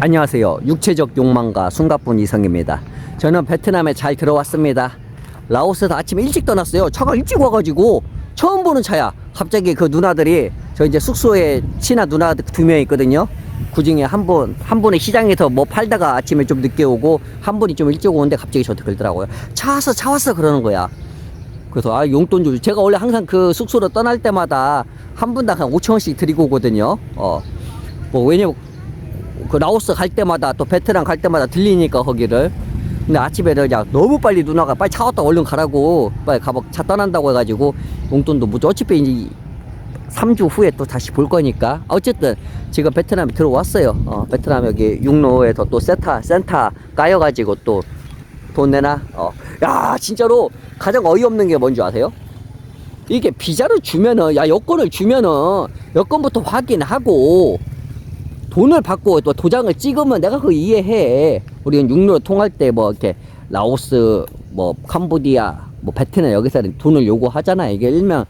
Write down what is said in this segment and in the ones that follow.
안녕하세요. 육체적 욕망가 숨가쁜 이성입니다. 저는 베트남에 잘 들어왔습니다. 라오스에서 아침에 일찍 떠났어요. 차가 일찍 와가지고 처음 보는 차야. 갑자기 그 누나들이 저 이제 숙소에 친한 누나 두 명 있거든요. 그 중에 한 분, 한 분이 시장에서 뭐 팔다가 아침에 좀 늦게 오고 한 분이 좀 일찍 오는데 갑자기 저한테 그러더라고요. 차 왔어, 차 왔어 그러는 거야. 그래서 아 용돈 좀 제가 원래 항상 그 숙소로 떠날 때마다 한 분당 한 5천 원씩 드리고 오거든요. 어. 뭐 왜냐면 그 라오스 갈 때마다 또 베트남 갈 때마다 들리니까 거기를 근데 아침에 그냥 너무 빨리 누나가 빨리 차 왔다 얼른 가라고 빨리 가봐 차 떠난다고 해가지고 용돈도 못 줘. 어차피 이제 3주 후에 또 다시 볼 거니까 어쨌든 지금 베트남에 들어왔어요 어, 베트남 여기 육로에서 또 센터 센터 까여가지고 또 돈 내나 어. 야 진짜로 가장 어이없는 게 뭔지 아세요? 이게 비자를 주면은 야 여권을 주면은 여권부터 확인하고 돈을 받고 또 도장을 찍으면 내가 그거 이해해. 우리는 육로 통할 때 뭐 이렇게 라오스, 뭐 캄보디아, 뭐 베트남 여기서는 돈을 요구하잖아. 이게 일명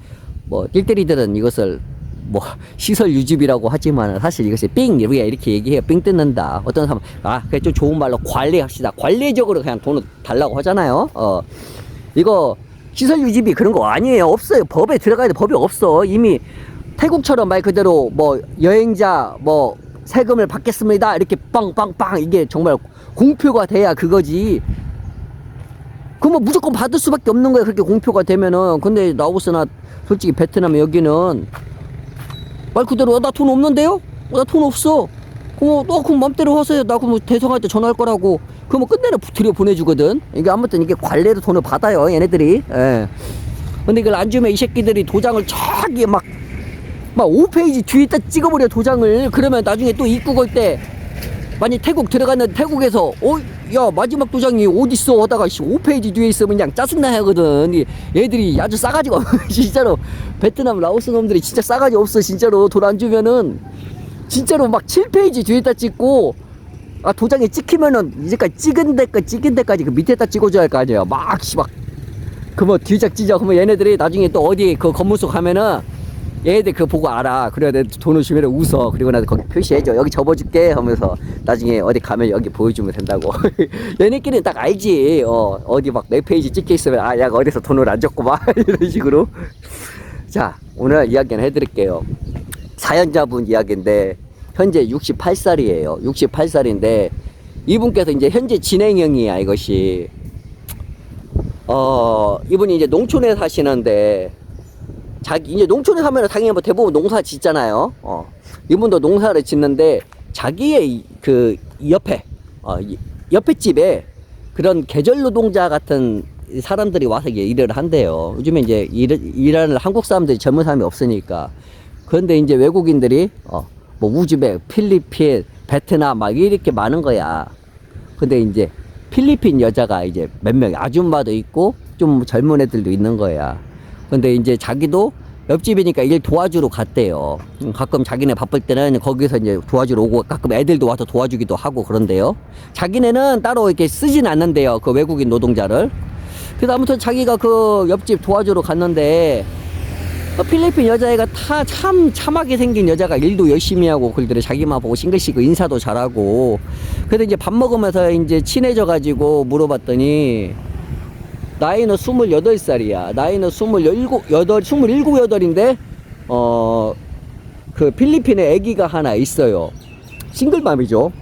뭐 띨띨이들은 이것을 뭐 시설 유지비라고 하지만 사실 이것이 삥 우리가 이렇게 얘기해요. 삥 뜯는다. 어떤 사람 아 그래 좀 좋은 말로 관리합시다. 관리적으로 그냥 돈을 달라고 하잖아요. 어 이거 시설 유지비 그런 거 아니에요. 없어요. 법에 들어가야 돼. 법이 없어. 이미 태국처럼 말 그대로 뭐 여행자 뭐 세금을 받겠습니다. 이렇게 빵빵빵 이게 정말 공표가 돼야 그거지. 그뭐 무조건 받을 수밖에 없는 거야. 그렇게 공표가 되면은. 근데 라오스나 솔직히 베트남 여기는 말 그대로 나돈 없는데요? 나돈 없어. 그럼 너 그럼 맘대로 하세요. 나 그럼 대성할 때 전화할 거라고. 그러면 끝내려 들여 보내주거든. 이게 아무튼 이게 관례로 돈을 받아요. 얘네들이. 예. 근데 이걸 안 주면 이 새끼들이 도장을 저기 막, 막 5페이지 뒤에다 찍어버려 도장을. 그러면 나중에 또 입국 올 때, 만약 태국 들어갔는데 태국에서, 어, 야, 마지막 도장이 어딨어? 하다가 5페이지 뒤에 있으면 그냥 짜증나 하거든. 이 얘들이 아주 싸가지가, 없- 진짜로. 베트남, 라오스 놈들이 진짜 싸가지 없어. 진짜로 돈 안 주면은. 진짜로 막 7페이지 뒤에다 찍고, 아, 도장에 찍히면은 이제까지 찍은 데까지, 찍은 데까지 그 밑에다 찍어줘야 할 거 아니에요. 막, 씨, 막. 그뭐 뒤적 찢어 그러면 얘네들이 나중에 또 어디 그 건물 속 가면은 얘네들 그거 보고 알아. 그래야 내 돈을 주면 웃어. 그리고 나서 거기 표시해줘. 여기 접어줄게 하면서 나중에 어디 가면 여기 보여주면 된다고. 얘네끼리는 딱 알지. 어 어디 막네 페이지 찍혀 있으면 아 야가 어디서 돈을 안 줬구만. 이런 식으로. 자 오늘 이야기는 해드릴게요. 사연자분 이야기인데 현재 68살이에요. 68살인데 이분께서 이제 현재 진행형이야 이것이. 어, 이분이 이제 농촌에 사시는데, 자기, 이제 농촌에 사면 당연히 뭐 대부분 농사 짓잖아요. 어, 이분도 농사를 짓는데, 자기의 이- 그 옆에, 어, 이- 옆에 집에 그런 계절 노동자 같은 사람들이 와서 일을 한대요. 요즘에 이제 일, 일하는 한국 사람들이 젊은 사람이 없으니까. 그런데 이제 외국인들이, 어, 뭐 우즈벡, 필리핀, 베트남 막 이렇게 많은 거야. 근데 이제 필리핀 여자가 이제 몇 명 아줌마도 있고 좀 젊은 애들도 있는 거야. 근데 이제 자기도 옆집이니까 일 도와주러 갔대요. 음, 가끔 자기네 바쁠 때는 거기서 이제 도와주러 오고 가끔 애들도 와서 도와주기도 하고 그런데요. 자기네는 따로 이렇게 쓰진 않는데요. 그 외국인 노동자를. 그래서 아무튼 자기가 그 옆집 도와주러 갔는데 어, 필리핀 여자애가 다 참 참하게 생긴 여자가 일도 열심히 하고 그들이 자기만 보고 싱글싱글 인사도 잘하고 그래도 이제 밥 먹으면서 이제 친해져 가지고 물어봤더니 나이는 28살이야 나이는 27, 8, 27, 8인데 어 그 필리핀에 아기가 하나 있어요 싱글맘이죠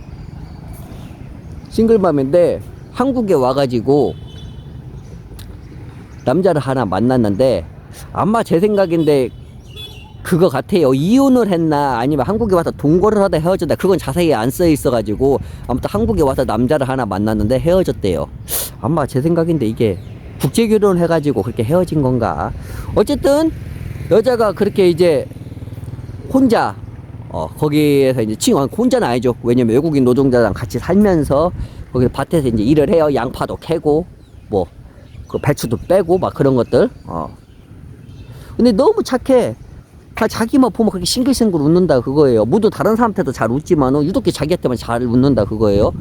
싱글맘인데 한국에 와가지고 남자를 하나 만났는데 아마 제 생각인데 그거 같아요. 이혼을 했나 아니면 한국에 와서 동거를 하다 헤어졌다. 그건 자세히 안 써 있어가지고 아무튼 한국에 와서 남자를 하나 만났는데 헤어졌대요. 아마 제 생각인데 이게 국제 결혼 해가지고 그렇게 헤어진 건가? 어쨌든 여자가 그렇게 이제 혼자 어 거기에서 이제 친구 혼자는 아니죠. 왜냐면 외국인 노동자랑 같이 살면서 거기 밭에서 이제 일을 해요. 양파도 캐고 뭐 그 배추도 빼고 막 그런 것들. 어. 근데 너무 착해. 다 자기만 보면 그렇게 싱글싱글 웃는다 그거예요. 모두 다른 사람한테도 잘 웃지만 유독히 자기한테만 잘 웃는다 그거예요.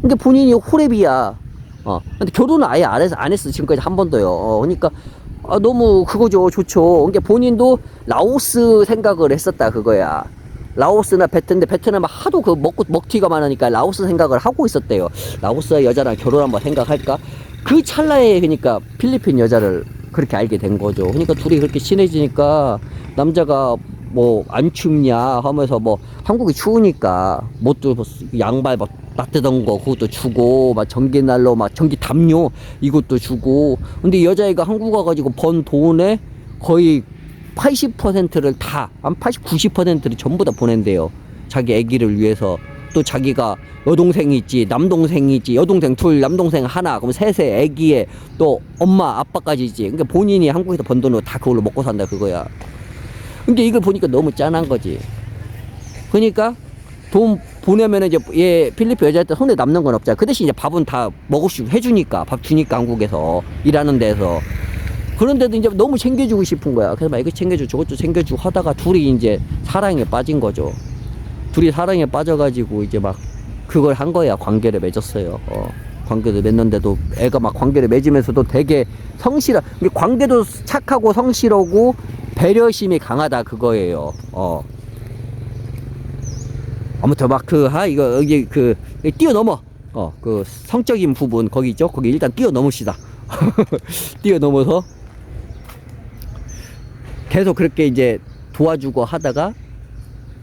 근데 본인이 호랩이야. 어. 근데 결혼은 아예 안 했어, 안 했어 지금까지 한 번도요. 어. 그러니까 아, 너무 그거죠, 좋죠. 그러니까 본인도 라오스 생각을 했었다 그거야. 라오스나 베트인데 베트남은 하도 그 먹고 먹튀가 많으니까 라오스 생각을 하고 있었대요. 라오스 여자랑 결혼 한번 생각할까? 그 찰나에 그러니까 필리핀 여자를 그렇게 알게 된 거죠. 그러니까 둘이 그렇게 친해지니까 남자가 뭐 안 춥냐 하면서 뭐 한국이 추우니까 뭐또 양발 막 따뜻한 거 그것도 주고 막 전기 난로 막 전기 담요 이것도 주고 근데 여자애가 한국 와가지고 번 돈에 거의 80%를 다, 한 80, 90%를 전부 다 보낸대요. 자기 아기를 위해서. 또 자기가 여동생이 있지, 남동생이 있지, 여동생 둘, 남동생 하나, 그럼 셋에 아기에 또 엄마, 아빠까지 있지. 그러니까 본인이 한국에서 번 돈으로 다 그걸로 먹고 산다 그거야. 근데 이걸 보니까 너무 짠한 거지. 그러니까 돈 보내면 이제 얘 필리핀 여자한테 손에 남는 건 없잖아. 그 대신 이제 밥은 다 먹을 수 해주니까 밥 주니까 한국에서 일하는 데서 그런데도 이제 너무 챙겨주고 싶은 거야. 그래서 막 이거 챙겨주고 저것도 챙겨주고 하다가 둘이 이제 사랑에 빠진 거죠. 둘이 사랑에 빠져가지고 이제 막 그걸 한 거야. 관계를 맺었어요. 어. 관계를 맺는데도 애가 막 관계를 맺으면서도 되게 이게 관계도 착하고 성실하고 배려심이 강하다 그거예요. 어. 아무튼 막 그, 하, 이거, 여기 그, 뛰어넘어. 어, 그 성적인 부분, 거기 있죠? 거기 일단 뛰어넘읍시다. 뛰어넘어서 계속 그렇게 이제 도와주고 하다가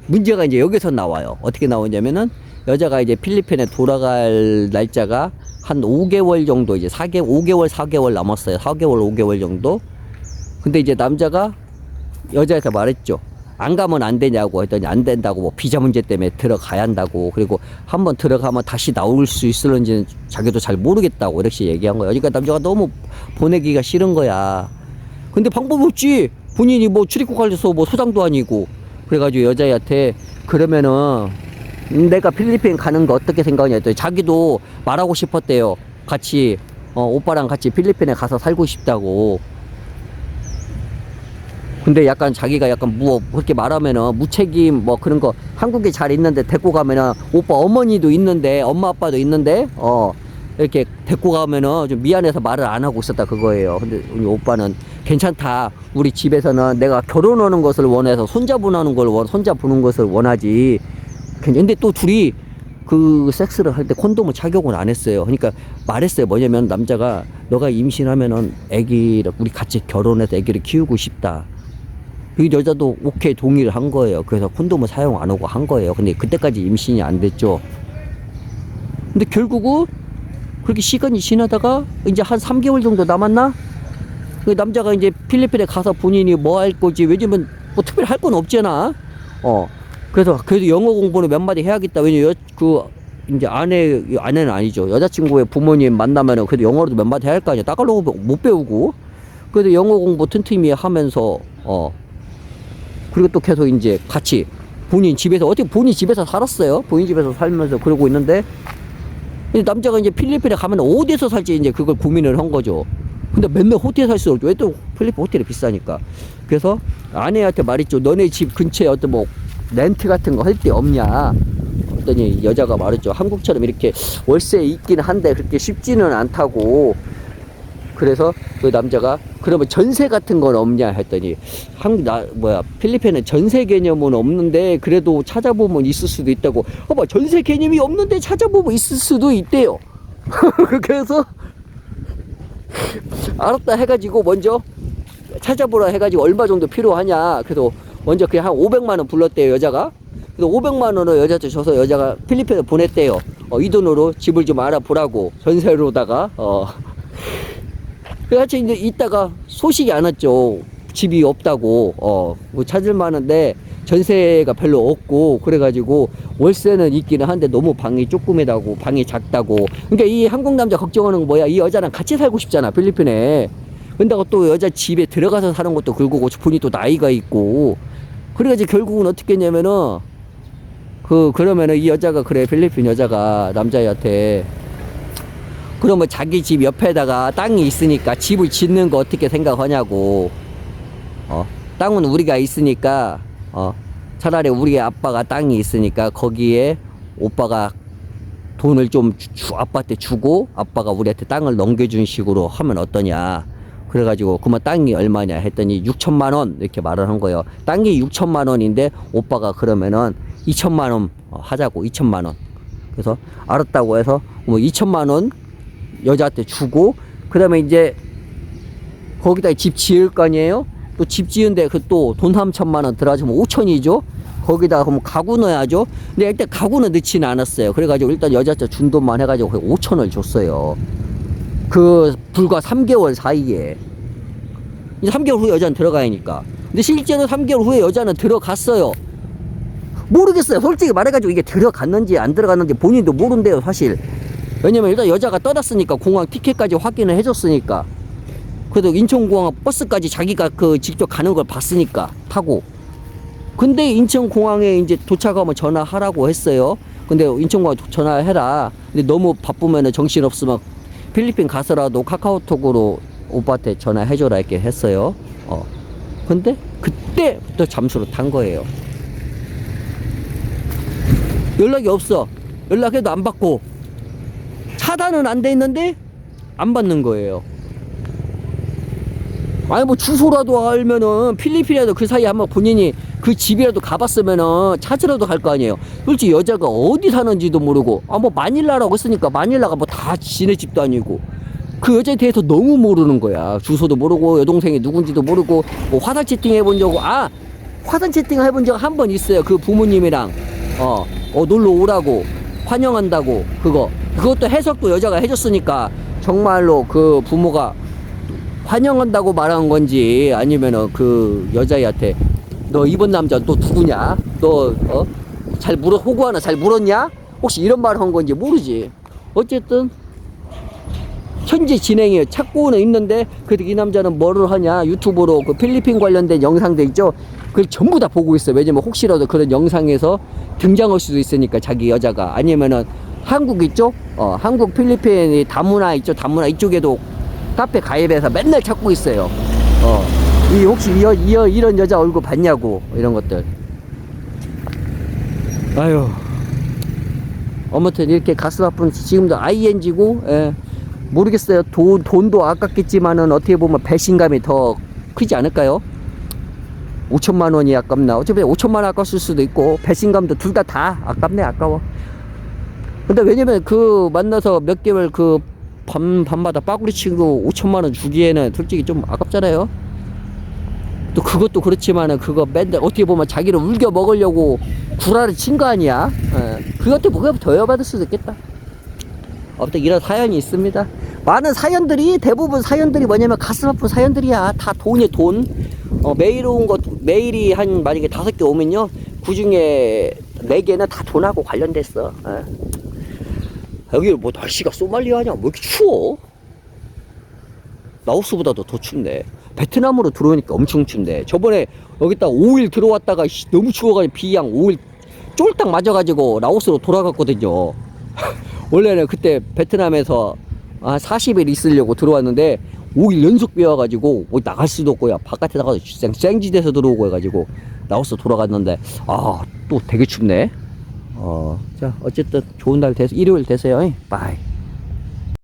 문제가 이제 여기서 나와요. 어떻게 나오냐면은 여자가 이제 필리핀에 돌아갈 날짜가 한 5개월 정도 이제 4개 5개월 4개월 남았어요. 4개월 5개월 정도. 근데 이제 남자가 여자한테 말했죠. 안 가면 안 되냐고 했더니 안 된다고 뭐 비자 문제 때문에 들어가야 한다고 그리고 한번 들어가면 다시 나올 수 있을런지는 자기도 잘 모르겠다고 이렇게 얘기한 거예요. 그러니까 남자가 너무 보내기가 싫은 거야. 근데 방법 없지. 본인이 뭐 출입국 관리소 뭐 소장도 아니고 그래가지고 여자애한테 그러면은 음, 내가 필리핀 가는 거 어떻게 생각하냐 했더니 자기도 말하고 싶었대요. 같이 어, 오빠랑 같이 필리핀에 가서 살고 싶다고. 근데 약간 자기가 약간 뭐 그렇게 말하면은 무책임 뭐 그런 거 한국에 잘 있는데 데리고 가면은 오빠 어머니도 있는데 엄마 아빠도 있는데 어 이렇게 데리고 가면은 좀 미안해서 말을 안 하고 있었다 그거예요. 근데 우리 오빠는 괜찮다. 우리 집에서는 내가 결혼하는 것을 원해서 손자분하는 걸 원, 손자 보는 것을 원하지. 근데 또 둘이 그 섹스를 할 때 콘돔을 착용을 안 했어요. 그러니까 말했어요. 뭐냐면 남자가 너가 임신하면은 아기를 우리 같이 결혼해서 아기를 키우고 싶다. 그 여자도 오케이 동의를 한 거예요. 그래서 콘돔을 사용 안 하고 한 거예요. 근데 그때까지 임신이 안 됐죠. 근데 결국은 그렇게 시간이 지나다가 이제 한 3개월 정도 남았나? 그 남자가 이제 필리핀에 가서 본인이 뭐 할 거지 왜냐면 뭐 특별히 할 건 없잖아. 어. 그래서 그래도 영어 공부는 몇 마디 해야겠다. 왜냐면 여, 그 이제 아내 아내는 아니죠. 여자친구의 부모님 만나면은 그래도 영어로도 몇 마디 해야 할 거 아니야. 따갈로그 못 배우고. 그래도 영어 공부 튼튼히 하면서 어 그리고 또 계속 이제 같이 본인 집에서 어떻게 본인 집에서 살았어요. 본인 집에서 살면서 그러고 있는데 근데 남자가 이제 필리핀에 가면 어디에서 살지 이제 그걸 고민을 한 거죠. 근데 맨날 호텔에 살 수 없죠. 왜 또 필리핀 호텔이 비싸니까. 그래서 아내한테 말했죠. 너네 집 근처에 어떤 뭐 렌트 같은 거 할 데 없냐. 그랬더니 여자가 말했죠. 한국처럼 이렇게 월세 있긴 한데 그렇게 쉽지는 않다고. 그래서 그 남자가 그러면 전세 같은 건 없냐 했더니 한국 나 뭐야 필리핀은 전세 개념은 없는데 그래도 찾아보면 있을 수도 있다고. 어봐 전세 개념이 없는데 찾아보면 있을 수도 있대요. 그래서 알았다 해가지고 먼저 찾아보라 해가지고 얼마 정도 필요하냐. 그래서 먼저 그냥 한 500만 원 불렀대요 여자가. 그래서 500만 원을 여자한테 줘서 여자가 필리핀에 보냈대요. 어, 이 돈으로 집을 좀 알아보라고 전세로다가 어. 그래가지고 이제 이따가 소식이 안 왔죠. 집이 없다고, 어, 뭐 찾을 만한데 전세가 별로 없고, 그래가지고 월세는 있기는 한데 너무 방이 조그매다고, 방이 작다고. 그러니까 이 한국 남자 걱정하는 거 뭐야? 이 여자랑 같이 살고 싶잖아, 필리핀에. 근다고 또 여자 집에 들어가서 사는 것도 그거고, 본인이 또 나이가 있고. 그래가지고 결국은 어떻게 했냐면은, 그, 그러면은 이 여자가 그래, 필리핀 여자가 남자한테 그러면 자기 집 옆에다가 땅이 있으니까 집을 짓는 거 어떻게 생각하냐고. 어, 땅은 우리가 있으니까, 어, 차라리 우리 아빠가 땅이 있으니까 거기에 오빠가 돈을 좀 주, 아빠한테 주고 아빠가 우리한테 땅을 넘겨준 식으로 하면 어떠냐. 그래가지고 그러면 땅이 얼마냐 했더니 6천만 원 이렇게 말을 한 거예요. 땅이 6천만 원인데 오빠가 그러면은 2천만 원 어, 하자고 2천만 원. 그래서 알았다고 해서 뭐 2천만 원 여자한테 주고 그다음에 이제 거기다 집 지을 거 아니에요? 또 집 지은데 그 또 돈 3천만 원 들어가지면 5천이죠. 거기다 그럼 가구 넣어야죠. 근데 일단 가구는 넣지는 않았어요. 그래가지고 일단 여자한테 준 돈만 해가지고 5천을 줬어요. 그 불과 3개월 사이에 이제 3개월 후에 여자는 들어가야니까. 근데 실제로 3개월 후에 여자는 들어갔어요. 모르겠어요. 솔직히 말해가지고 이게 들어갔는지 안 들어갔는지 본인도 모른대요, 사실. 왜냐면 일단 여자가 떠났으니까 공항 티켓까지 확인을 해줬으니까. 그래도 인천공항 버스까지 자기가 그 직접 가는 걸 봤으니까 타고. 근데 인천공항에 이제 도착하면 전화하라고 했어요. 근데 인천공항 전화해라. 근데 너무 바쁘면은 정신 없으면 필리핀 가서라도 카카오톡으로 오빠한테 전화해줘라 이렇게 했어요. 어. 근데 그때부터 잠수로 탄 거예요. 연락이 없어. 연락해도 안 받고 차단은 안 돼 있는데 안 받는 거예요. 아니 뭐 주소라도 알면은 필리핀에도 그 사이에 한번 본인이 그 집이라도 가봤으면은 찾으러도 갈 거 아니에요. 솔직히 여자가 어디 사는지도 모르고 아 뭐 마닐라라고 했으니까 마닐라가 뭐 다 지네 집도 아니고 그 여자에 대해서 너무 모르는 거야. 주소도 모르고 여동생이 누군지도 모르고 뭐 화상 채팅 해본 적 아, 화상 채팅 해본 적 한 번 있어요. 그 부모님이랑 어, 어 놀러 오라고 환영한다고 그거 그것도 해석도 여자가 해줬으니까 정말로 그 부모가 환영한다고 말한 건지 아니면은 그 여자애한테 너 이번 남자 또 누구냐? 너 어 잘 물어 호구 하나 잘 물었냐? 혹시 이런 말 한 건지 모르지. 어쨌든 현재 진행이에요. 찾고는 있는데 그래도 이 남자는 뭐를 하냐 유튜브로 그 필리핀 관련된 영상들 있죠. 그걸 전부 다 보고 있어요. 왜냐면 혹시라도 그런 영상에서 등장할 수도 있으니까 자기 여자가 아니면은 한국 있죠. 어 한국 필리핀이 다문화 있죠. 다문화 이쪽에도 카페 가입해서 맨날 찾고 있어요. 어. 이 혹시 이, 여- 이, 여- 이런 여자 얼굴 봤냐고 이런 것들. 아유. 아무튼 이렇게 가슴 아픈 지금도 ING고 예. 모르겠어요. 돈 돈도 아깝겠지만은 어떻게 보면 배신감이 더 크지 않을까요? 5천만 원이 아깝나? 어차피 5천만 원 아까웠을 수도 있고 배신감도 둘 다 다 아깝네 아까워. 근데 왜냐면 그 만나서 몇 개월 그 밤, 밤마다 빠구리 치고 5천만 원 주기에는 솔직히 좀 아깝잖아요. 또 그것도 그렇지만은 그거 맨날 어떻게 보면 자기를 울겨 먹으려고 구라를 친 거 아니야? 예. 그것도 그거 더 여받을 수도 있겠다. 아무튼 이런 사연이 있습니다. 많은 사연들이 대부분 사연들이 뭐냐면 가슴 아픈 사연들이야. 다 돈이 돈. 어, 메일 온 것 메일이 한 만약에 다섯 개 오면요. 그 중에 네 개는 다 돈하고 관련됐어. 예. 여기 뭐 날씨가 소말리아냐? 왜 이렇게 추워? 라오스보다도 더 춥네. 베트남으로 들어오니까 엄청 춥네. 저번에 여기다 5일 들어왔다가 씨, 너무 추워가지고 비양 5일 쫄딱 맞아가지고 라오스로 돌아갔거든요. 원래는 그때 베트남에서 한 40일 있으려고 들어왔는데 5일 연속 비 와가지고 뭐 나갈 수도 없고 야 바깥에 나가서 생, 생지대에서 들어오고 해가지고 라오스 돌아갔는데 아 또 되게 춥네. 어, 자 어쨌든 좋은 날 되서 일요일 되세요. 빠이.